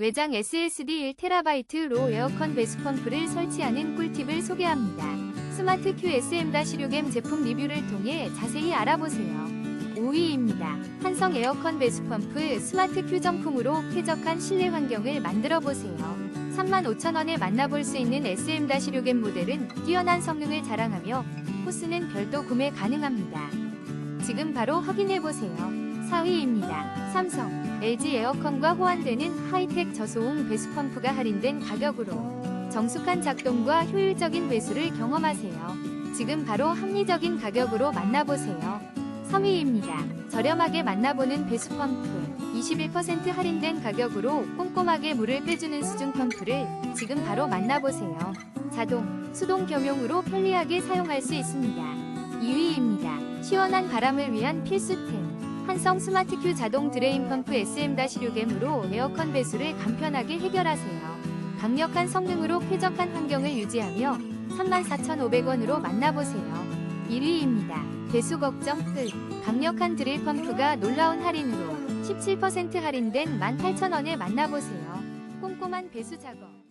외장 SSD 1TB 로 에어컨 배수펌프를 설치하는 꿀팁을 소개합니다. 스마트 QSM-6M 제품 리뷰를 통해 자세히 알아보세요. 5위입니다. 한성 에어컨 배수펌프 스마트 큐 정품으로 쾌적한 실내 환경을 만들어 보세요. 35,000원에 만나볼 수 있는 SM-6M 모델은 뛰어난 성능을 자랑하며 호스는 별도 구매 가능합니다. 지금 바로 확인해 보세요. 4위입니다. 삼성 LG 에어컨과 호환되는 하이텍 저소음 배수펌프가 할인된 가격으로 정숙한 작동과 효율적인 배수를 경험하세요. 지금 바로 합리적인 가격으로 만나보세요. 3위입니다. 저렴하게 만나보는 배수펌프. 21% 할인된 가격으로 꼼꼼하게 물을 빼주는 수중 펌프를 지금 바로 만나보세요. 자동, 수동 겸용으로 편리하게 사용할 수 있습니다. 2위입니다. 시원한 바람을 위한 필수템. 한성 스마트 큐 자동 드레인 펌프 SM-6M으로 에어컨 배수를 간편하게 해결하세요. 강력한 성능으로 쾌적한 환경을 유지하며 34,500원으로 만나보세요. 1위입니다. 배수 걱정 끝. 강력한 드릴 펌프가 놀라운 할인으로 17% 할인된 18,000원에 만나보세요. 꼼꼼한 배수 작업.